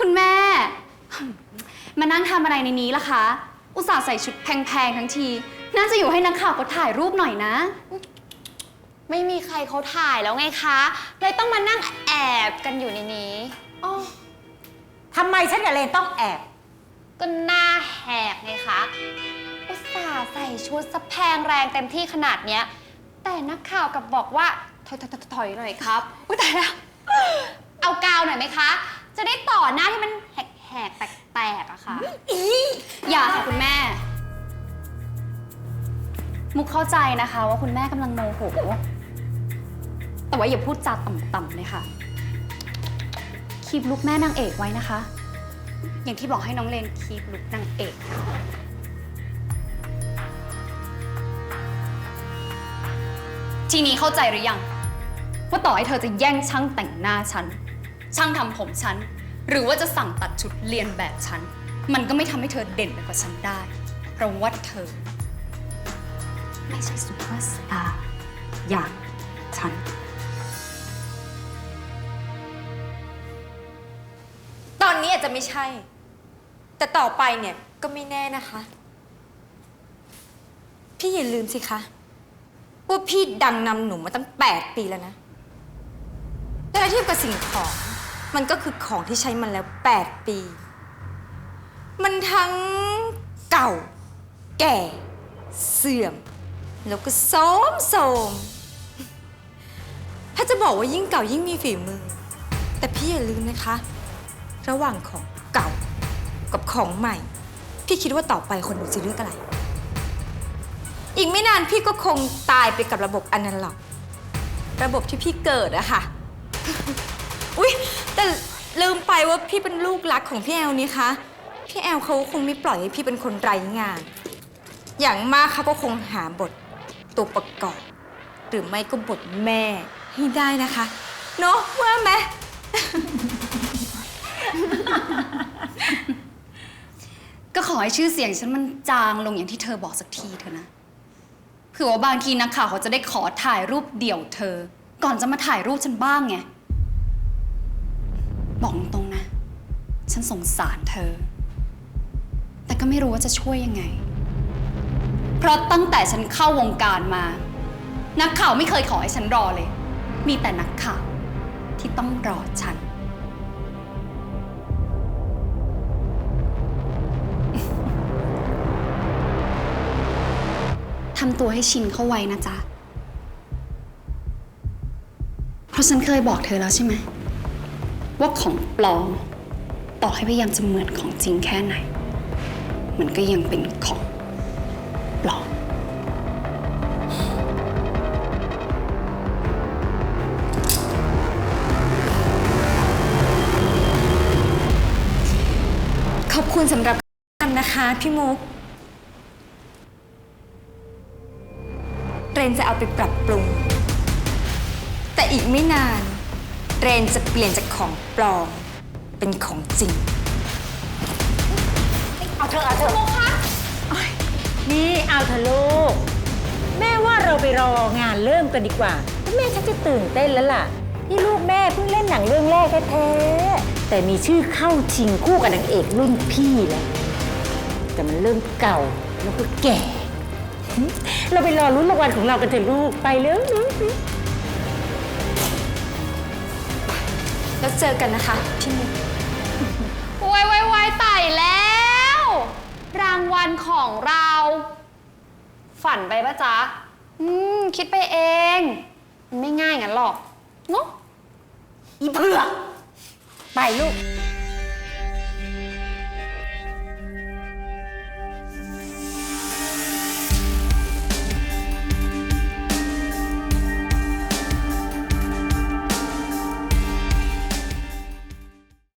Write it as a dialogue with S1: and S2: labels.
S1: คุณแม่ มานั่งทำอะไรในนี้ล่ะคะ อุตส่าห์ใส่ชุดแพงๆทั้งที น่าจะอยู่ให้นักข่าวเขาถ่ายรูปหน่อยนะ
S2: ไม่มีใครเขาถ่ายแล้วไงคะ เลยต้องมานั่งแอบกันอยู่ในนี้
S3: ทำไมฉันกับเลนต้องแอบ
S2: ก็หน้าแหกไงคะ อุตส่าห์ใส่ชุดสะแพงแรงเต็มที่ขนาดเนี้ย แต่นักข่าวกลับบอกว่าถอยถอยถอยถอยหน่อยครับ อุ้ยตายแล้วเอากาวหน่อยไหมคะ จะได้ต่อหน้าที่มันแหกแหกแตกแตกๆอะค่ะ
S1: อย่าค่ะคุณแม่ มุกเข้าใจนะคะ ว่าคุณแม่กำลังโมโห แต่ว่าอย่าพูดจาต่ำๆเลยค่ะ คีบลุกแม่นางเอกไว้นะคะ อย่างที่บอกให้น้องเลนคีบลุกนางเอก ทีนี้เข้าใจหรือยัง ว่าต่อให้เธอจะแย่งช่างแต่งหน้าฉัน ช่างทำผมฉัน หรือว่าจะสั่งตัดชุดเรียนแบบฉัน มันก็ไม่ทำให้เธอเด่นไปกว่าฉันได้ เพราะว่าเธอ ไม่ใช่ซุปเปอร์สตาร์อย่างฉัน
S4: ตอนนี้อาจจะไม่ใช่ แต่ต่อไปเนี่ยก็ไม่แน่นะคะ พี่อย่าลืมสิคะ ว่าพี่ดังนำหนูมาตั้ง 8 ปีแล้วนะแต่ถ้เทียบกับสิ่งของ มันก็คือของที่ใช้มันแล้ว 8 ปี มันทั้งเก่า แก่ เสื่อม แล้วก็โสมโสมถ้าจะบอกว่ายิ่งเก่ายิ่งมีฝีมือ แต่พี่อย่าลืมนะคะ ระหว่างของเก่ากับของใหม่ พี่คิดว่าต่อไปคนดูจะเลือกอะไร อีกไม่นานพี่ก็คงตายไปกับระบบอันาล็อก ระบบที่พี่เกิดอะค่ะ อุ๊ย แต่ลืมไปว่าพี่เป็นลูกรักของพี่แอลนี่คะ พี่แอลเขาคงไม่ปล่อยให้พี่เป็นคนไร้งาน อย่างมากเขาก็คงหาบทตัวประกอบ หรือไม่ก็บทแม่ให้ได้นะคะ เนอะว่าไหม
S1: ก็ขอให้ชื่อเสียงฉันมันจางลงอย่างที่เธอบอกสักทีเถอะนะ เผื่อว่าบางทีนักข่าวเขาจะได้ขอถ่ายรูปเดี่ยวเธอ ก่อนจะมาถ่ายรูปฉันบ้างไง บอกตรงๆนะ ฉันสงสารเธอ แต่ก็ไม่รู้ว่าจะช่วยยังไง เพราะตั้งแต่ฉันเข้าวงการมา นักข่าวไม่เคยขอให้ฉันรอเลย มีแต่นักข่าวที่ต้องรอฉัน ทำตัวให้ชินเข้าไว้นะจ๊ะ เพราะฉันเคยบอกเธอแล้วใช่ไหม ว่าของปลอม ต่อให้พยายามจะเหมือนของจริงแค่ไหน มันก็ยังเป็นของปลอม
S4: ขอบคุณสำหรับคำนะคะพี่มุก เรนจะเอาไปปรับปรุง แต่อีกไม่นาน เรนจะเปลี่ยนจากของปลอมเป็นของจริง
S3: เอาเธอเอาเธอนี่เอาเธอลูก แม่ว่าเราไปรองานเริ่มกันดีกว่าแม่ฉันจะตื่นเต้นแล้วล่ะนี่ลูกแม่เพิ่งเล่นหนังเรื่องแรกแท้ๆแต่มีชื่อเข้าชิงคู่กับนางเอกรุ่นพี่แล้วแต่มันเริ่มเก่าแล้วก็แก่หึเราไปรอรุ้นรางวัลของเรากันเถอะลูกไปเร็ว
S4: แล้วเจอกันนะคะพี่มุก
S2: วายวายวายตายแล้ว รางวัลของเรา ฝันไปปะจ๊ะ อืม คิดไปเอง มันไม่ง่ายงั้นหรอกเนาะ
S3: อีเผือกไปลูก
S2: ไ